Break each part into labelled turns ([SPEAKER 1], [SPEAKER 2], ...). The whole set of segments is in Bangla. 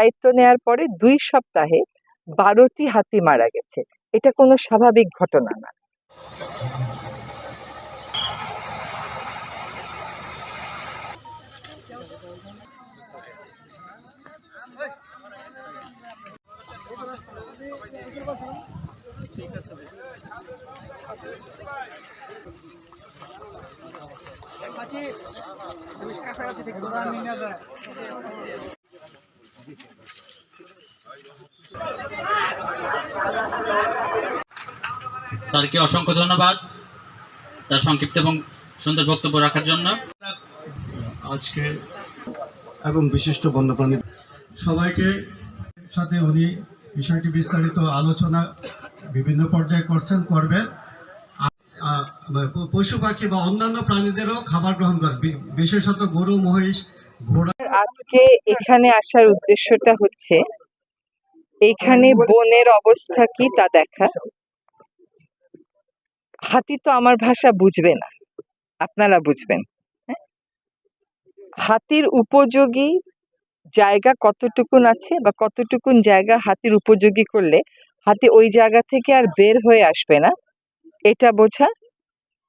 [SPEAKER 1] দায়িত্ব নেয়ার পরে দুই সপ্তাহে বারোটি হাতি মারা গেছে। এটা কোনো স্বাভাবিক ঘটনা না।
[SPEAKER 2] স্যারকে অসংখ্য ধন্যবাদ তার সংক্ষিপ্ত এবং সুন্দর বক্তব্য রাখার জন্য।
[SPEAKER 3] আজকে এবং বিশিষ্ট বন্যপ্রাণী সবাইকে সাথে উনি বিষয়টি বিস্তারিত আলোচনা বিভিন্ন পর্যায়ে করছেন করবেন। পশু পাখি বা অন্যান্য প্রাণীদেরও খাবার গ্রহণ করে বিশেষত গরু মহিষ ঘোড়া।
[SPEAKER 1] আজকে এখানে আসার উদ্দেশ্যটা হচ্ছে এখানে বনের অবস্থা কি তা দেখা। হাতি তো আমার ভাষা বুঝবে না। আপনারা বুঝবেন। হ্যাঁ? হাতির উপযোগী জায়গা কতটুকুন আছে বা কতটুকুন জায়গা হাতির উপযোগী করলে হাতি ওই জায়গা থেকে আর বের হয়ে আসবে না? এটা বোঝা।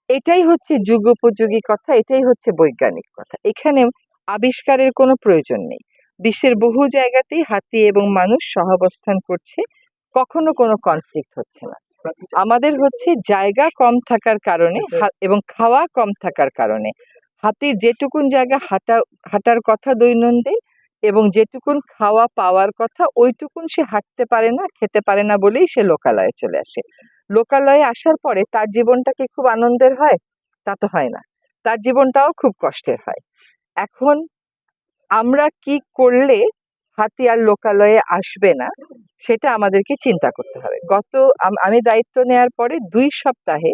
[SPEAKER 1] এটাই হচ্ছে যুগোপযোগী কথা, এটাই হচ্ছে বৈজ্ঞানিক কথা। এখানে আবিষ্কারের কোনো প্রয়োজন নেই। বিশ্বের বহু জায়গাতেই হাতি এবং মানুষ সহাবস্থান করছে, কখনো কোনো কনফ্লিক্ট হচ্ছে না। আমাদের হচ্ছে জায়গা কম থাকার কারণে হা- এবং খাওয়া কম থাকার কারণে। হাতির যেটুকুন জায়গা হাঁটা হাঁটার কথা দৈনন্দিন এবং যেটুকুন খাওয়া পাওয়ার কথা ওইটুকুন সে হাঁটতে পারে না খেতে পারে না বলেই সে লোকালয়ে চলে আসে। লোকালয়ে আসার পরে তার জীবনটা কি খুব আনন্দের হয়? তা তো হয় না। তার জীবনটাও খুব কষ্টের হয়। এখন আমরা কি করলে হাতি আর লোকালয়ে আসবে না? সেটা আমাদেরকে চিন্তা করতে হবে। গত আম- দায়িত্ব নেয়ার পরে দুই সপ্তাহে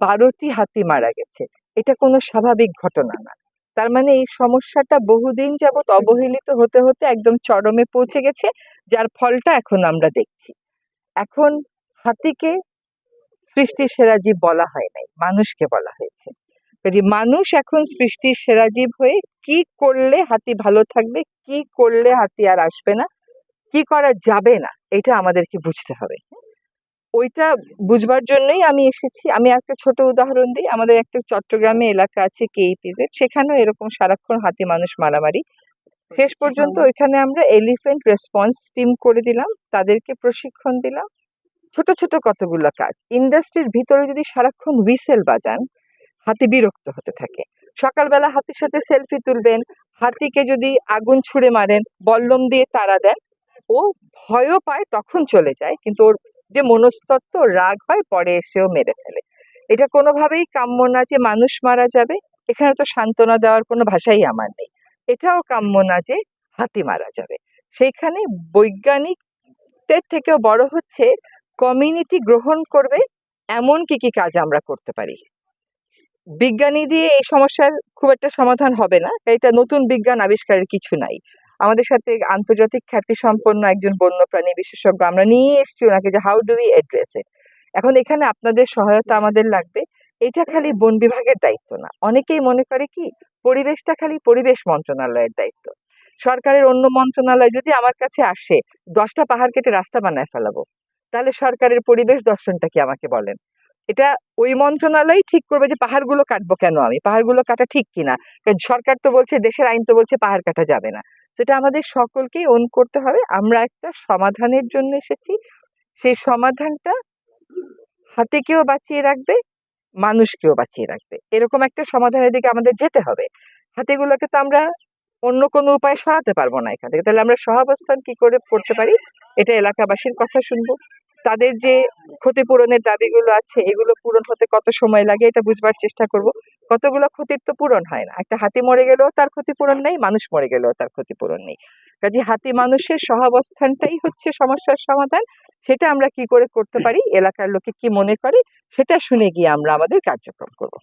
[SPEAKER 1] বারোটি হাতি মারা গেছে। এটা কোনো স্বাভাবিক ঘটনা না। তার মানে এই সমস্যাটা বহুদিন যাবৎ অবহেলিত হতে হতে একদম চরমে পৌঁছে গেছে, যার ফলটা এখন আমরা দেখছি। এখন হাতিকে সৃষ্টির সেরা জীব বলা হয় নাই, মানুষকে বলা হয়েছে। মানুষ এখন সৃষ্টির সেরা জীব হয়ে কি করলে হাতি ভালো থাকবে, কি করলে হাতি আর আসবে না কি করা যাবে না এটা আমাদেরকে বুঝতে হবে। ওইটা বুঝবার জন্যই আমি এসেছি। আমি একটা ছোট উদাহরণ দিই। আমাদের একটা চট্টগ্রামে এলাকা আছে কেইপিজেড সেখানেও এরকম সারাক্ষণ হাতি মানুষ মারামারি। শেষ পর্যন্ত ওইখানে আমরা এলিফেন্ট রেসপন্স টিম করে দিলাম তাদেরকে প্রশিক্ষণ দিলাম। ছোট ছোট কতগুলো কাজ। ইন্ডাস্ট্রির ভিতরে যদি সারাক্ষণ হুইসেল বাজান হাতি বিরক্ত হতে থাকে। সকালবেলা হাতির সাথে সেলফি তুলবেন হাতিকে যদি আগুন ছুঁড়ে মারেন বল্লম দিয়ে তারা দেন ও ভয়ও পায়, তখন চলে যায়। কিন্তু ওর যে মনস্তত্ত্ব, রাগ হয়, পরে এসেও মেরে ফেলে। এটা কোনোভাবেই কাম্য না যে মানুষ মারা যাবে। এখানে তো সান্ত্বনা দেওয়ার কোনো ভাষাই আমার নেই। এটাও কাম্য না যে হাতি মারা যাবে। সেইখানে বৈজ্ঞানিকদের থেকেও বড় হচ্ছে, কমিউনিটি গ্রহণ করবে, এমন কি কি কাজ আমরা করতে পারি। বিজ্ঞানী দিয়ে এই সমস্যার খুব একটা সমাধান হবে না। এটা নতুন বিজ্ঞান আবিষ্কারের কিছু নাই। আমাদের সাথে আন্তর্জাতিক খ্যাতি সম্পন্ন একজন বন্যপ্রাণী বিশেষজ্ঞ। আমরা নিয়ে এসেছি ওনাকে যে how do we address it এখন এখানে আপনাদের সহায়তা আমাদের লাগবে। এটা খালি বন বিভাগের দায়িত্ব না। অনেকেই মনে করে কি, পরিবেশটা খালি পরিবেশ মন্ত্রণালয়ের দায়িত্ব। সরকারের অন্য মন্ত্রণালয় যদি আমার কাছে আসে, দশটা পাহাড় কেটে রাস্তা বানায় ফেলাবো। তাহলে সরকারের পরিবেশ দর্শনটা কি আমাকে বলেন? এটা ওই মন্ত্রণালয় ঠিক করবে যে পাহাড়গুলো কাটবো কেন আমি? পাহাড়গুলো কাটা ঠিক কিনা? সরকার তো বলছে, দেশের আইন তো বলছে পাহাড় কাটা যাবে না। সেটা আমাদের সকলকেই ওন করতে হবে। আমরা একটা সমাধানের জন্য এসেছি। সেই সমাধানটা হাতিকেও বাঁচিয়ে রাখবে? মানুষকেও বাঁচিয়ে রাখবে। এরকম একটা সমাধানের দিকে আমাদের যেতে হবে। হাতিগুলোকে তো আমরা অন্য কোনো উপায় সরাতে পারব না এখান থেকে। তাহলে আমরা সহাবস্থান কি করে করতে পারি? এটা এলাকাবাসীর কথা শুনব। তাদের যে ক্ষতিপূরণের দাবিগুলো আছে, এগুলো পূরণ হতে কত সময় লাগে, এটা বুঝবার চেষ্টা করব। কতগুলো ক্ষতির তো পূরণ হয় না। একটা হাতি মরে গেলেও তার ক্ষতিপূরণ নেই মানুষ মরে গেলেও তার ক্ষতিপূরণ নেই। কাজে হাতি মানুষের সহাবস্থানটাই হচ্ছে সমস্যার সমাধান। সেটা আমরা কি করে করতে পারি এলাকার লোকে কি মনে করে সেটা শুনে গিয়ে আমরা আমাদের কার্যক্রম করব।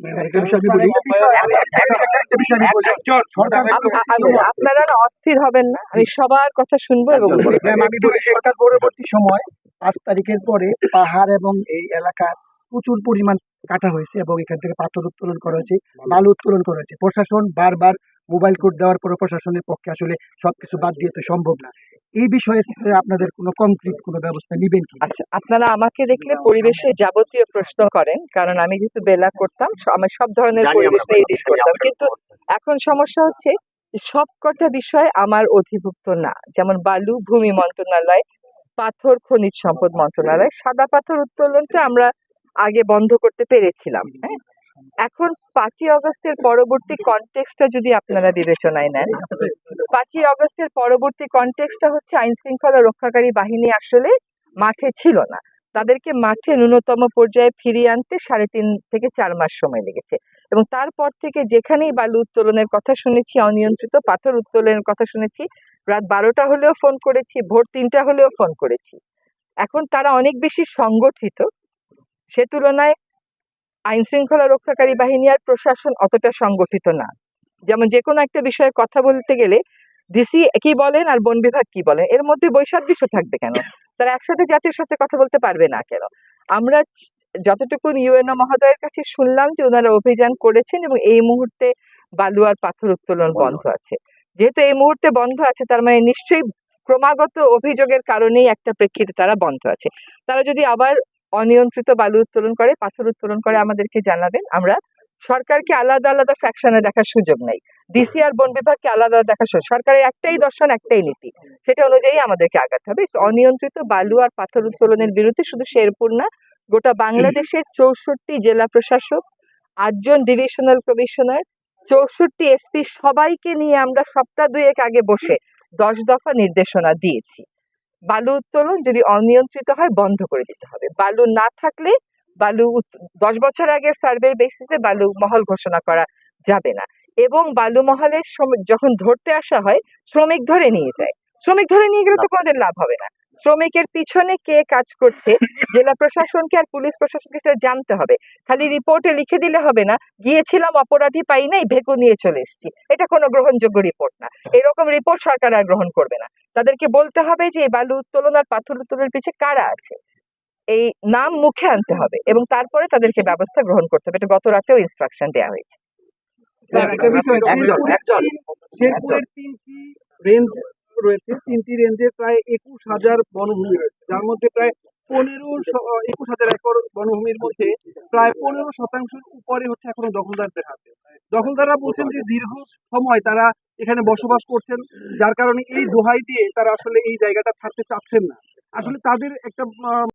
[SPEAKER 1] আপনারা অস্থির হবেন না। আমি সবার কথা শুনব এবং বলব।
[SPEAKER 4] ম্যাম, আমি বলি, সরকার পরবর্তী সময় পাঁচ তারিখের পরে পাহাড় এবং এই এলাকার প্রচুর পরিমাণ কাটা হয়েছে এবং এখান থেকে পাথর উত্তোলন করা হয়েছে বালু উত্তোলন করা হয়েছে। প্রশাসন বারবার মোবাইল কোড দেওয়ার পরে প্রশাসনের পক্ষে আসলে সবকিছু বাদ দিয়ে তো সম্ভব না। এই বিষয়ে আপনাদের কোনো কংক্রিট কোনো ব্যবস্থা নেবেন কি?
[SPEAKER 1] আচ্ছা আপনারা আমাকে দেখলে পরিবেশে যাবতীয় প্রশ্ন করেন কারণ আমি যেহেতু বেলা করতাম স- আমি সব ধরনের পরিবেশে এডিট করতাম। কিন্তু এখন সমস্যা হচ্ছে সবকটা বিষয় আমার অধিভুক্ত না। যেমন বালু ভূমি মন্ত্রণালয় পাথর খনিজ সম্পদ মন্ত্রণালয় সাদা পাথর উত্তোলনটা আমরা আগে বন্ধ করতে পেরেছিলাম হ্যাঁ? এখন পাঁচই অগস্টের পরবর্তী কনটেক্সটটা যদি আপনারা বিবেচনায় নেন পাঁচই অগস্টের পরবর্তী কনটেক্সটটা হচ্ছে আইন শৃঙ্খলা রক্ষাকারী বাহিনী আসলে মাঠে ছিল না। তাদেরকে মাঠে ন্যূনতম পর্যায়ে ফিরিয়ে আনতে সাড়ে তিন থেকে চার মাস সময় লেগেছে এবং তারপর থেকে যেখানেই বালু উত্তোলনের কথা শুনেছি অনিয়ন্ত্রিত পাথর উত্তোলনের কথা শুনেছি রাত বারোটা হলেও ফোন করেছি ভোর তিনটা হলেও ফোন করেছি। এখন তারা অনেক বেশি সংগঠিত সে তুলনায় আইন শৃঙ্খলা রক্ষাকারী বাহিনী আর প্রশাসন অতটা সংগঠিত না। যেমন যে কোনো একটা বিষয়ে কথা বলতে গেলে ডিসি কি বলেন আর বন বিভাগ কি বলেন এর মধ্যে বৈসাদৃশ্য থাকবে কেন? তারা একসাথে জাতির সাথে কথা বলতে পারবে না কেন? আমরা যতটুকু ইউএনও মহোদয়ের কাছে শুনলাম যে ওনারা অভিযান করেছেন এবং এই মুহূর্তে বালু আর পাথর উত্তোলন বন্ধ আছে। যেহেতু এই মুহূর্তে বন্ধ আছে তার মানে নিশ্চয়ই ক্রমাগত অভিযোগের কারণেই একটা প্রেক্ষিতে তারা বন্ধ আছে। তারা যদি আবার অনিয়ন্ত্রিত বালু উত্তোলন করে, পাথর উত্তোলন করে আমাদেরকে জানাবেন। আমরা সরকারকে আলাদা আলাদা ফ্যাকশনে দেখার সুযোগ নেই। ডিসি আর বন বিভাগকে আলাদা আলাদা দেখার সুযোগ, সরকারের একটাই দর্শন, একটাই নীতি। সেটা অনুযায়ী আমাদেরকে আগাতে হবে। অনিয়ন্ত্রিত বালু আর পাথর উত্তোলনের বিরুদ্ধে শুধু শেরপুর না, গোটা বাংলাদেশের চৌষট্টি জেলা প্রশাসক, আটজন ডিভিশনাল কমিশনার চৌষট্টি এসপি সবাইকে নিয়ে আমরা সপ্তাহ দুয়েক আগে বসে দশ দফা নির্দেশনা দিয়েছি। বালু উত্তোলন যদি অনিয়ন্ত্রিত হয় বন্ধ করে দিতে হবে। বালু না থাকলে বালু দশ বছর আগে সার্ভের বেসিসে বালু মহল ঘোষণা করা যাবে না। এবং বালু মহলের যখন ধরতে আসা হয় শ্রমিক ধরে নিয়ে যায়। শ্রমিক ধরে নিয়ে গেলে তো কোনোদিন লাভ হবে না। শ্রমিকের পিছনে কে কাজ করছে জেলা প্রশাসনকে আর পুলিশ প্রশাসনকে সেটা জানতে হবে। খালি রিপোর্টে লিখে দিলে হবে না গিয়েছিলাম অপরাধী পাই নাই ভেকু নিয়ে চলে এসেছি। এটা কোনো গ্রহণযোগ্য রিপোর্ট না। এরকম রিপোর্ট সরকার আর গ্রহণ করবে না। তাদেরকে বলতে হবে যে এই বালু উত্তোলন আর পাথর উত্তোলনের পিছিয়ে কারা আছে? এই নাম মুখে আনতে হবে এবং তারপরে তাদেরকে ব্যবস্থা গ্রহণ করতে হবে। এটা গত রাতেও ইনস্ট্রাকশন দেওয়া হয়েছে।
[SPEAKER 4] রেঞ্জ রয়েছে তিনটি রেঞ্জে প্রায় একুশ হাজার বনভূমি রয়েছে। যার মধ্যে প্রায় পনেরো একুশ হাজার একর বনভূমির মধ্যে প্রায় পনেরো শতাংশের উপরে হচ্ছে এখনও দখলদারদের হাতে। দখলদাররা বলছেন যে দীর্ঘ সময় তারা এখানে বসবাস করছেন যার কারণে এই দোহাই দিয়ে তারা আসলে এই জায়গাটা ছাড়তে চাচ্ছেন না। আসলে তাদের একটা